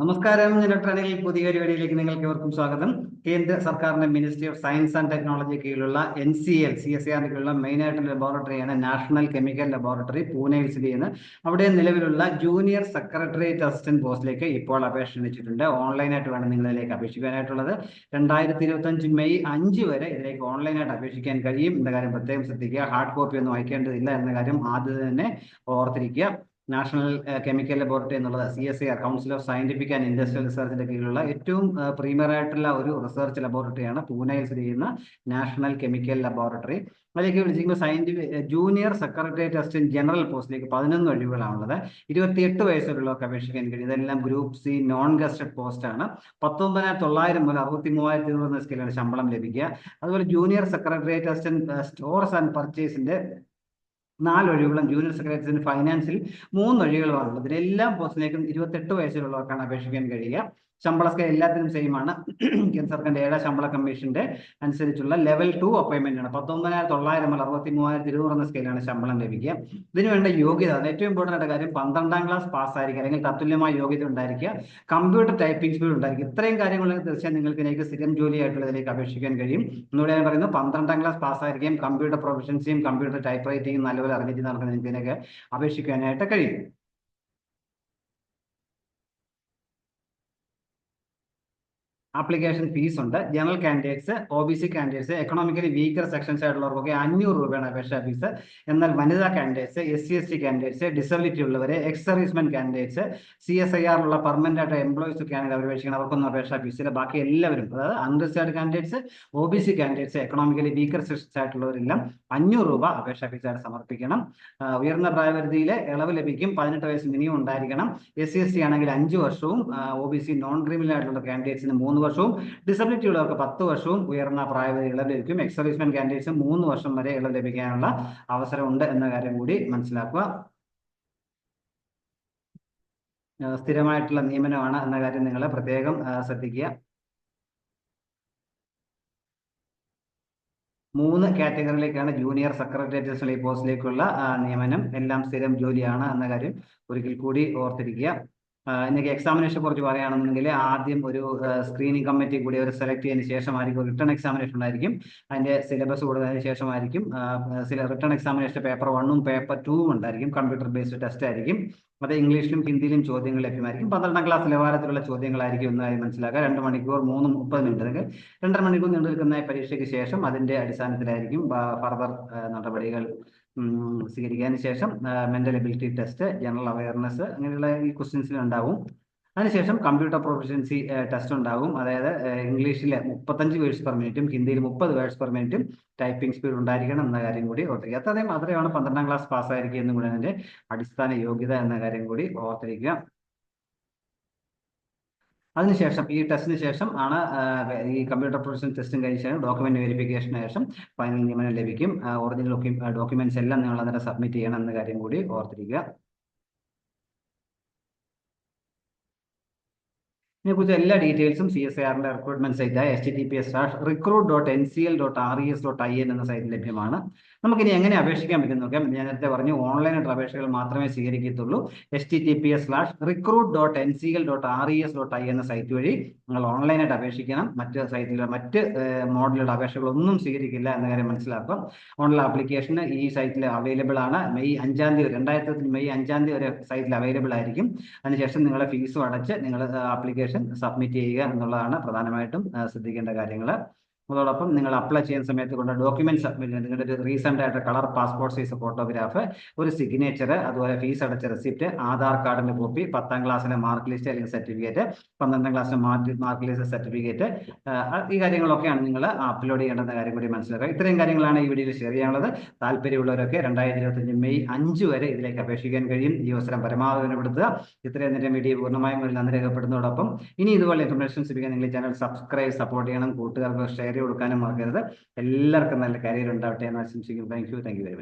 നമസ്കാരം ഇലക്ട്രോണിക് പുതിയ പരിപാടിയിലേക്ക് നിങ്ങൾക്ക് ഏവർക്കും സ്വാഗതം. കേന്ദ്ര സർക്കാരിന്റെ ministry of science and technology കീഴിലുള്ള N C L C S ആറിന് കീഴിലുള്ള മെയിൻ ആയിട്ടുള്ള ലബോറട്ടറിയാണ് നാഷണൽ കെമിക്കൽ ലബോറട്ടറി പൂനെയിൽ സ്ഥിതി ചെയ്യുന്നത്. അവിടെ നിലവിലുള്ള ജൂനിയർ സെക്രട്ടറിയേറ്റ് അസിസ്റ്റന്റ് പോസ്റ്റിലേക്ക് ഇപ്പോൾ അപേക്ഷ ക്ഷണിച്ചിട്ടുണ്ട്. ഓൺലൈനായിട്ട് വേണം നിങ്ങളിലേക്ക് അപേക്ഷിക്കാനായിട്ടുള്ളത്. രണ്ടായിരത്തി ഇരുപത്തി അഞ്ച് മെയ് അഞ്ച് വരെ ഇതിലേക്ക് ഓൺലൈനായിട്ട് അപേക്ഷിക്കാൻ കഴിയും. എന്ന കാര്യം പ്രത്യേകം ശ്രദ്ധിക്കുക. ഹാർഡ് കോപ്പി ഒന്നും അയക്കേണ്ടതില്ല എന്ന കാര്യം ആദ്യം തന്നെ ഓർത്തിരിക്കുക. നാഷണൽ കെമിക്കൽ ലബോറട്ടറി എന്നുള്ളത് C S I R council of scientific and industrial റിസർച്ചിന്റെ കീഴിലുള്ള ഏറ്റവും പ്രീമിയർ ആയിട്ടുള്ള ഒരു റിസർച്ച് ലബോറട്ടറിയാണ് പൂനെയിൽ സ്ഥിതി ചെയ്യുന്ന നാഷണൽ കെമിക്കൽ ലബോറട്ടറി. അതിലേക്ക് വിളിച്ചിരിക്കുന്ന scientific junior secretariat assistant general പോസ്റ്റിലേക്ക് പതിനൊന്ന് ഒഴിവുകളാണുള്ളത്. ഇരുപത്തിയെട്ട് വയസ്സുള്ളവർക്ക് അപേക്ഷിക്കാൻ കഴിയും. ഇതെല്ലാം group C non gazetted post ആണ് പത്തൊമ്പതിനായിരത്തി തൊള്ളായിരം മുതൽ അറുപത്തി മൂവായിരത്തി ഇരുപത് സ്കെയിലാണ് ശമ്പളം ലഭിക്കുക. അതുപോലെ junior secretariat assistant stores and പർച്ചേസിന്റെ നാല് ഒഴിവുകളും ജൂനിയർ സെക്രട്ടറി ഫൈനാൻസിൽ മൂന്ന് ഒഴിവുകളുമാണ് ഇതിലെല്ലാം പോസ്റ്റിലേക്കും ഇരുപത്തെട്ട് വയസ്സിലുള്ളവർക്കാണ് അപേക്ഷിക്കാൻ കഴിയുക. ശമ്പള സ്കെയിൽ എല്ലാത്തിനും സെയിം ആണ്. കേന്ദ്ര സർക്കാരിന്റെ ഏഴാം ശമ്പള കമ്മീഷന്റെ അനുസരിച്ചുള്ള ലെവൽ ടു അപ്പോയിന്റ്മെന്റ് ആണ്. പത്തൊമ്പതിനായിരത്തി തൊള്ളായിരം മുതൽ അറുപത്തി മൂവായിരത്തി ഇരുന്നൂറ് എന്ന സ്കെയിലാണ് ശമ്പളം ലഭിക്കുക. ഇതിന് വേണ്ട യോഗ്യത ഏറ്റവും ഇമ്പോർട്ടന്റ് ആയിട്ട് കാര്യം പന്ത്രണ്ടാം ക്ലാസ് പാസ്സായിരിക്കുക അല്ലെങ്കിൽ തത്തുല്യമായ യോഗ്യത ഉണ്ടായിരിക്കുക. കമ്പ്യൂട്ടർ ടൈപ്പിംഗ് സ്പീഡ് ഉണ്ടായിരിക്കും ഇത്രയും കാര്യങ്ങളൊക്കെ തീർച്ചയായും നിങ്ങൾക്ക് ഇതിലേക്ക് സ്ഥിരം ജോലി ആയിട്ടുള്ളതിലേക്ക് അപേക്ഷിക്കാൻ കഴിയും. എന്നോട് ഞാൻ പറയുന്നത് പന്ത്രണ്ടാം ക്ലാസ് പാസ്സായിരിക്കുകയും കമ്പ്യൂട്ടർ പ്രൊഫഷൻസിയും കമ്പ്യൂട്ടർ ടൈപ്പ് റൈറ്റിംഗും നല്ലപോലെ അറിഞ്ഞിട്ട് നടക്കുന്ന നിങ്ങൾക്ക് ഇതിനൊക്കെ അപേക്ഷിക്കാനായിട്ട് കഴിയും. ആപ്ലിക്കേഷൻ ഫീസ് ഉണ്ട്. General candidates O B C candidates economically weaker sections ആയിട്ടുള്ളവർക്കൊക്കെ അഞ്ഞൂറ് രൂപയാണ് അപേക്ഷാ ഫീസ് എന്നാൽ വനിതാ candidates S C S T candidates disability ഉള്ളവരെ ex servicemen candidates C S I ആറിലുള്ള permanent ആയിട്ട് എംപ്ലോയീസ് കാൻഡിഡേറ്റ് അപേക്ഷിക്കണം. അവർക്കൊന്നും അപേക്ഷാ ഫീസില്ല ബാക്കി എല്ലാവരും അതായത് unreserved candidates O B C candidates economically weaker sections ആയിട്ടുള്ളവരെല്ലാം അഞ്ഞൂറ് രൂപ അപേക്ഷാ ഫീസായിട്ട് സമർപ്പിക്കണം. ഉയർന്ന പ്രായപരിധിയിൽ ഇളവ് ലഭിക്കും. പതിനെട്ട് വയസ്സ് മിനിമം ഉണ്ടായിരിക്കണം. എസ് സി എസ് ടി ആണെങ്കിൽ അഞ്ച് വർഷവും O B C non criminal ആയിട്ടുള്ള കാൻഡിഡേറ്റ്സിന് മൂന്ന് വർഷവും ഡിസബിലിറ്റി ഉള്ളവർക്ക് പത്ത് വർഷവും ഉയർന്ന പ്രായപരിധി ഇളവ് ലഭിക്കും. എക്സ് കാൻഡിഡേറ്റ്സ് മൂന്ന് വർഷം വരെ ഇളവ് ലഭിക്കാനുള്ള അവസരമുണ്ട് എന്ന കാര്യം കൂടി മനസ്സിലാക്കുക. സ്ഥിരമായിട്ടുള്ള നിയമനമാണ് എന്ന കാര്യം നിങ്ങൾ പ്രത്യേകം ശ്രദ്ധിക്കുക. മൂന്ന് കാറ്റഗറിയിലേക്കാണ് ജൂനിയർ സെക്രട്ടേറിയറ്റ് പോസ്റ്റിലേക്കുള്ള നിയമനം. എല്ലാം സ്ഥിരം ജോലിയാണ് എന്ന കാര്യം ഒരിക്കൽ കൂടി ഓർത്തിരിക്കുക. എനിക്ക് എക്സാമിനേഷൻ കുറിച്ച് പറയുകയാണെന്നുണ്ടെങ്കിൽ ആദ്യം ഒരു സ്ക്രീനിങ് കമ്മിറ്റി കൂടി അവർ സെലക്ട് ചെയ്തതിന് ശേഷമായിരിക്കും റിട്ടേൺ എക്സാമിനേഷൻ ഉണ്ടായിരിക്കും. അതിന്റെ സിലബസ് കൊടുത്തതിന് ശേഷമായിരിക്കും റിട്ടേൺ എക്സാമിനേഷൻ പേപ്പർ വണ്ണും പേപ്പർ ടൂവും ഉണ്ടായിരിക്കും. കമ്പ്യൂട്ടർ ബേസ്ഡ് ടെസ്റ്റ് ആയിരിക്കും. അത് ഇംഗ്ലീഷിലും ഹിന്ദിയിലും ചോദ്യങ്ങൾ ലഭ്യമായിരിക്കും. പന്ത്രണ്ടാം ക്ലാസ് നിലവാരത്തിലുള്ള ചോദ്യങ്ങളായിരിക്കും എന്നതായി മനസ്സിലാക്കുക. രണ്ട് മണിക്കൂർ മൂന്ന് മുപ്പത് മിനിറ്റ് അല്ലെങ്കിൽ രണ്ടര മണിക്കൂർ നീണ്ടു നിൽക്കുന്ന പരീക്ഷയ്ക്ക് ശേഷം അതിന്റെ അടിസ്ഥാനത്തിലായിരിക്കും ഫർദർ നടപടികൾ സ്വീകരിക്കാൻ ശേഷം mental ability test general awareness അങ്ങനെയുള്ള ഈ ക്വസ്റ്റ്യൻസിൽ ഉണ്ടാവും. അതിനുശേഷം കമ്പ്യൂട്ടർ പ്രൊഫഷൻസി ടെസ്റ്റ് ഉണ്ടാകും. അതായത് ഇംഗ്ലീഷിലെ മുപ്പത്തഞ്ച് വേഴ്സ് പെർ മിനിറ്റും ഹിന്ദിയിൽ മുപ്പത് വേഴ്സ് പെർ മിനിറ്റും ടൈപ്പിംഗ് സ്പീഡ് ഉണ്ടായിരിക്കണം എന്ന കാര്യം കൂടി ഓർത്തിരിക്കുക. അത്രയും മാത്രമാണ് പന്ത്രണ്ടാം ക്ലാസ് പാസ്സായിരിക്കുക എന്നും കൂടി അതിന്റെ അടിസ്ഥാന യോഗ്യത എന്ന കാര്യം കൂടി ഓർത്തിരിക്കുക. അതിനുശേഷം ഈ ടെസ്റ്റിന് ശേഷം ആണ് ഈ കമ്പ്യൂട്ടർ പ്രൊഫഷൻ ടെസ്റ്റും കഴിഞ്ഞ ശേഷം ഡോക്യുമെന്റ് വെരിഫിക്കേഷന് ശേഷം ഫൈനൽ നിയമനം ലഭിക്കും. ഒറിജിനൽ ഡോക്യുമെന്റ്സ് എല്ലാം നിങ്ങൾ അതിനെ സബ്മിറ്റ് ചെയ്യണം എന്ന കാര്യം കൂടി ഓർത്തിരിക്കുക. ഇതിനെക്കുറിച്ച് എല്ലാ ഡീറ്റെയിൽസും സി എസ് ആറിന്റെ recruitment സൈറ്റായ H T P S recruit dot N C L dot R E S dot I N എന്ന സൈറ്റിൽ ലഭ്യമാണ്. നമുക്കിനി എങ്ങനെ അപേക്ഷിക്കാൻ പറ്റും നോക്കാം. ഞാൻ നേരത്തെ പറഞ്ഞു ഓൺലൈനായിട്ട് അപേക്ഷകൾ മാത്രമേ സ്വീകരിക്കത്തുള്ളൂ. H T T P S slash recruit dot N C L dot R E S dot I എന്ന സൈറ്റ് വഴി നിങ്ങൾ ഓൺലൈനായിട്ട് അപേക്ഷിക്കണം. മറ്റ് സൈറ്റിലെ മറ്റ് മോഡലുകളുടെ അപേക്ഷകളൊന്നും സ്വീകരിക്കില്ല എന്ന കാര്യം മനസ്സിലാക്കാം. ഓൺലൈൻ ആപ്ലിക്കേഷൻ ഈ സൈറ്റിൽ അവൈലബിൾ ആണ്. മെയ് അഞ്ചാം തീയതി രണ്ടായിരത്തി മെയ് അഞ്ചാം തീയതി വരെ സൈറ്റിൽ അവൈലബിൾ ആയിരിക്കും. അതിനുശേഷം നിങ്ങളുടെ ഫീസും അടച്ച് നിങ്ങൾ ആപ്ലിക്കേഷൻ സബ്മിറ്റ് ചെയ്യുക എന്നുള്ളതാണ് പ്രധാനമായിട്ടും ശ്രദ്ധിക്കേണ്ട കാര്യങ്ങൾ അതോടൊപ്പം നിങ്ങൾ അപ്ലൈ ചെയ്യുന്ന സമയത്ത് കൊണ്ട് ഡോക്യുമെന്റ് സബ്മിറ്റ് നിങ്ങളുടെ ഒരു റീസെന്റ് ആയിട്ട് കളർ പാസ്പോർട്ട് സൈസ് ഫോട്ടോഗ്രാഫ് ഒരു സിഗ്നേച്ചർ അതുപോലെ ഫീസ് അടച്ച റെസിപ്റ്റ് ആധാർ കാർഡിന്റെ കോപ്പി പത്താം ക്ലാസ്സിലെ മാർക്ക് ലിസ്റ്റ് അല്ലെങ്കിൽ സർട്ടിഫിക്കറ്റ് പന്ത്രണ്ടാം ക്ലാസ്സിലെ മാർക്ക് ലിസ്റ്റ് സർട്ടിഫിക്കറ്റ് ഈ കാര്യങ്ങളൊക്കെയാണ് നിങ്ങൾ അപ്ലോഡ് ചെയ്യേണ്ടെന്ന കാര്യം കൂടി മനസ്സിലാക്കുക. ഇത്രയും കാര്യങ്ങളാണ് ഈ വീഡിയോയിൽ ഷെയർ ചെയ്യാനുള്ളത്. താല്പര്യമുള്ളവരൊക്കെ രണ്ടായിരത്തി ഇരുപത്തഞ്ച് മെയ് അഞ്ച് വരെ ഇതിലേക്ക് അപേക്ഷിക്കാൻ കഴിയും. ഈ അവസരം പരമാവധി വിനപ്പെടുത്തുക ഇത്രയും നേരം വീഡിയോ പൂർണമായും നന്ദി രേഖപ്പെടുന്നതോടൊപ്പം ഇനി ഇതുപോലെ ഇൻഫർമേഷൻ ലഭിക്കാൻ നിങ്ങൾ ചാനൽ സബ്സ്ക്രൈബ് സപ്പോർട്ട് ചെയ്യണം. കൂട്ടുകാർക്ക് ഷെയർ കൊടുക്കാനും മറക്കരുത്. എല്ലാവർക്കും നല്ല കരിയർ ഉണ്ടാവട്ടെ എന്ന് ആശംസിക്കുന്നു. Thank you thank you very much